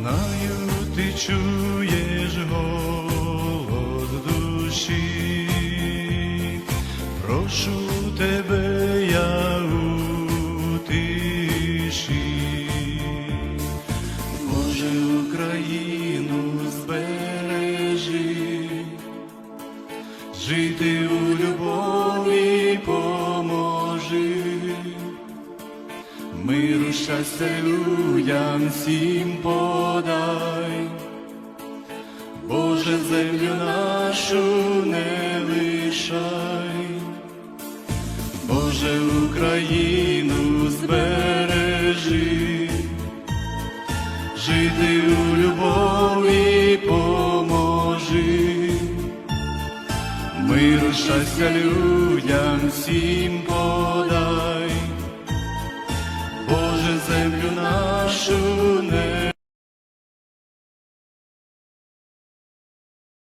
Знаю, ти чуєш голос душі, прошу тебе, я у тиші. Боже, Україну збережи, жити у любові поможи, миру щастя людям всім подай, Боже, землю нашу не лишай, Боже Україну збережи, жити у любові поможи, миру щастя людям всім подай, Боже землю нашу.